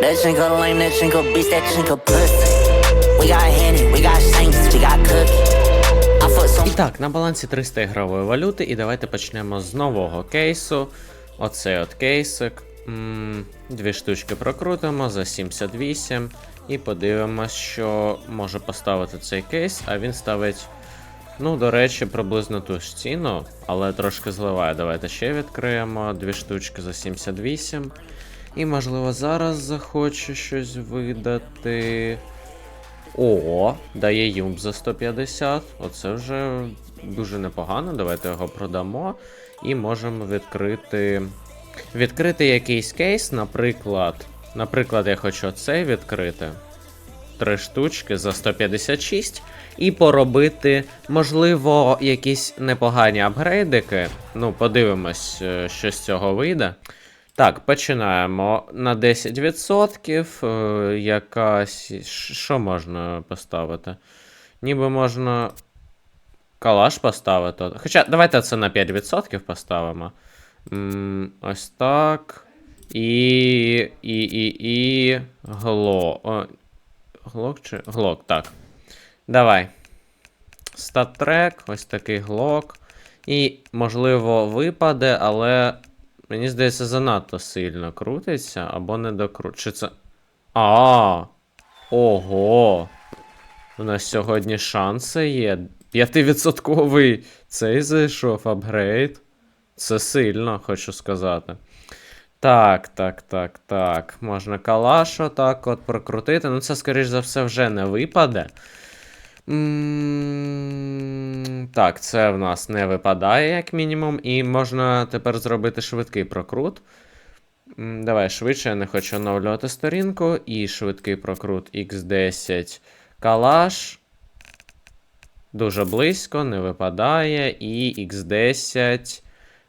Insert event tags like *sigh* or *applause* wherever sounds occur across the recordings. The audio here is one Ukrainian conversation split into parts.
That chinko lame, that chinko beast, that chinko pussy. We got Henny, we got Shanks, we got Cookie. Так, на балансі 300 ігрової валюти, і давайте почнемо з нового кейсу. Оцей от кейсик. М, Дві штучки прокрутимо за 78 і подивимось, що може поставити цей кейс, а він ставить. Ну, до речі, приблизно ту ж ціну, але трошки зливає. Давайте ще відкриємо дві штучки за 78. І, можливо, зараз захоче щось видати. О, дає юмп за 150. Оце вже дуже непогано. Давайте його продамо. І можемо відкрити. Відкрити якийсь кейс, наприклад. Наприклад, я хочу цей відкрити. Три штучки за 156. І поробити, можливо, якісь непогані апгрейдики. Ну, подивимось, е, що з цього вийде. Так, починаємо на 10%. Е, якась. Що можна поставити? Ніби можна. Калаш поставити. Хоча давайте це на 5% поставимо. Ось так. І. І. І. І. Гло. Глок чи. Глок, так. Давай. Статрек, ось такий глок. І, можливо, випаде, але Мені здається, занадто сильно крутиться або не докручується. А. Ого. У нас сьогодні шанси є. 5% цей зайшов апгрейд. Це сильно, хочу сказати. Так, так, так, так. Можна калаш отак от прокрутити. Ну, це, скоріш за все, вже не випаде. Так, це в нас не випадає, як мінімум, і можна тепер зробити швидкий прокрут. Давай швидше, я не хочу оновлювати сторінку. І швидкий прокрут X10 калаш. Дуже близько, не випадає. І X10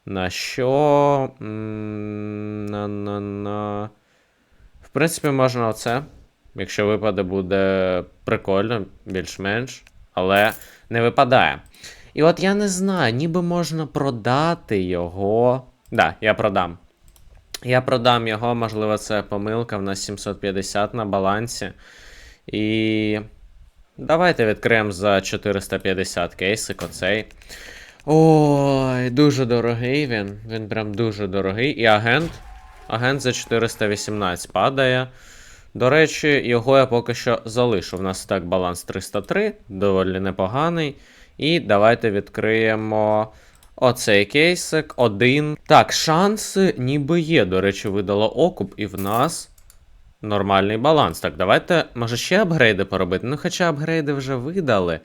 на що? На, на, на. В принципі, можна оце. Якщо випаде, буде прикольно, більш-менш, але не випадає. І от я не знаю, ніби можна продати його. Да, я продам. Я продам його, можливо, це помилка. В нас 750 на балансі. І. Давайте відкриємо за 450 кейсик оцей. Ой, дуже дорогий він. Він прям дуже дорогий. І агент. Агент за 418 падає. До речі, його я поки що залишу. У нас так баланс 303, доволі непоганий. І давайте відкриємо оцей кейсик. Один. Так, шанси ніби є. До речі, видало окуп, і в нас нормальний баланс. Так, давайте, може, ще апгрейди поробити. Ну, хоча апгрейди вже видали.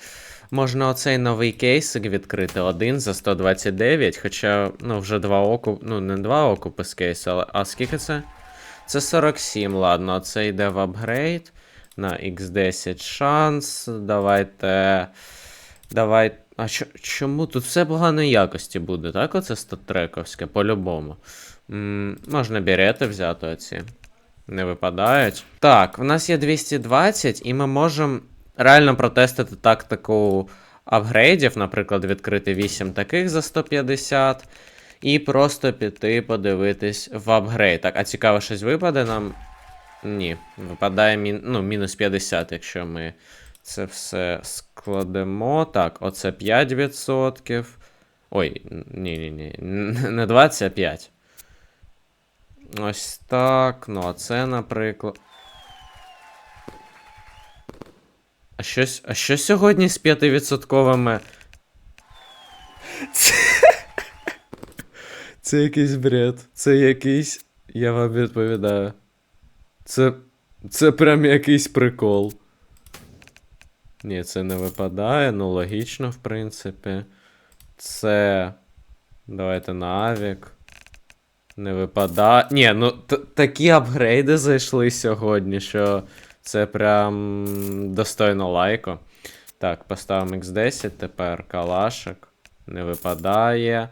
Можна оцей новий кейсик відкрити один за 129, хоча, ну, вже два окуп, ну, не два окупи з кейсу, але. А скільки це? Це 47, ладно, це йде в апгрейд. На X10 шанс. Давайте. Давай. А чо, чому? Тут все поганої якості буде, так? Оце статрековське, по-любому. Можна берети взяти оці. Не випадають. Так, в нас є 220, і ми можемо реально протестити тактику апгрейдів, наприклад, відкрити 8 таких за 150. І просто піти подивитись в апгрейд. Так, а цікаво, щось випаде нам. Ні, випадає мін... ну, мінус 50, якщо ми це все складемо. Так, оце 5%. Ой, ні-ні-ні. *laughs* Не 20, а 5. Ось так. Ну, а це, наприклад. А щось, а що сьогодні з 5%? Це... Це якийсь бред. Це якийсь. Я вам відповідаю. Це. Це прям якийсь прикол. Ні, це не випадає, ну логічно, в принципі. Це. Давайте на Авік. Не випадає. Ні, ну такі апгрейди зайшли сьогодні, що це прям достойно лайку. Так, поставимо X10, тепер калашик. Не випадає.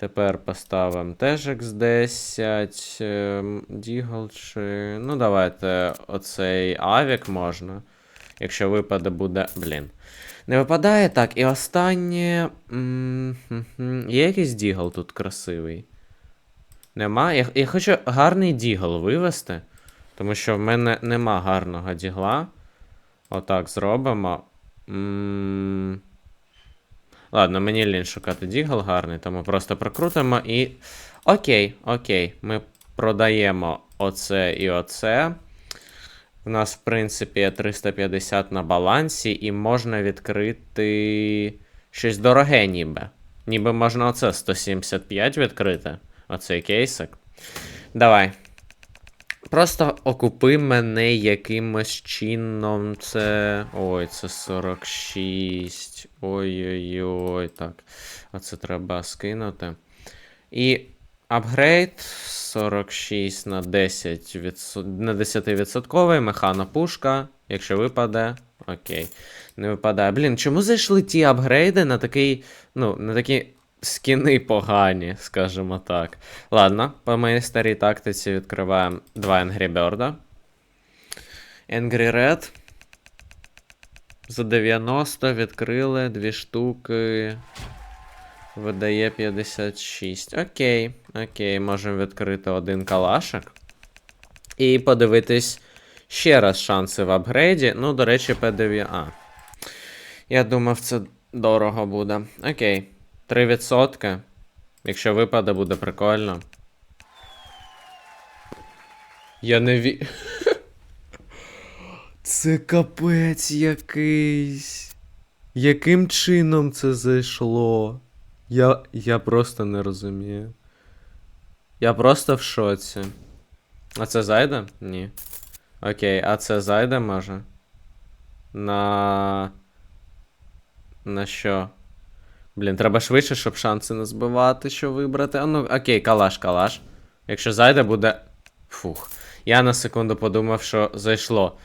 Тепер поставимо теж X10. ем, Дігл чи. Ну, давайте оцей авік можна. Якщо випаде, буде. Блін. Не випадає так. І останнє. м, Є якийсь дігл тут красивий? Нема? Я, я хочу гарний дігл вивести. Тому що в мене нема гарного дігла. Отак зробимо. м Ладно, мені лінь шукати дігл гарний, тому просто прокрутимо і. Окей, окей. Ми продаємо оце і оце. У нас, в принципі, 350 на балансі, і можна відкрити щось дороге, ніби. Ніби можна оце 175 відкрити. Оцей кейсик. Давай. Просто окупи мене якимось чином. Це. Ой, це 46. Ой-ой-ой. Так. Оце треба скинути. І апгрейд 46 на 10 відсо... на 10% механопушка. Якщо випаде. Окей. Не випадає. Блін, чому зайшли ті апгрейди на такий. Ну, на такі скіни погані, скажімо так. Ладно, по моїй старій тактиці відкриваємо два Angry Bird. Angry Red. За 90 відкрили дві штуки. Видає 56. Окей, окей, можемо відкрити один калашик. І подивитись ще раз шанси в апгрейді. Ну, до речі, P9. А. Я думав, це дорого буде. Окей. 3%. Якщо випаде, буде прикольно. Я не ві. *laughs* Це капець якийсь. Яким чином це зайшло? Я, я просто не розумію. Я просто в шоці. А це зайде? Ні. Окей, а це зайде може? На. На що? Блін, треба швидше, щоб шанси не збивати, що вибрати. А ну, окей, калаш, калаш. Якщо зайде, буде. Фух. Я на секунду подумав, що зайшло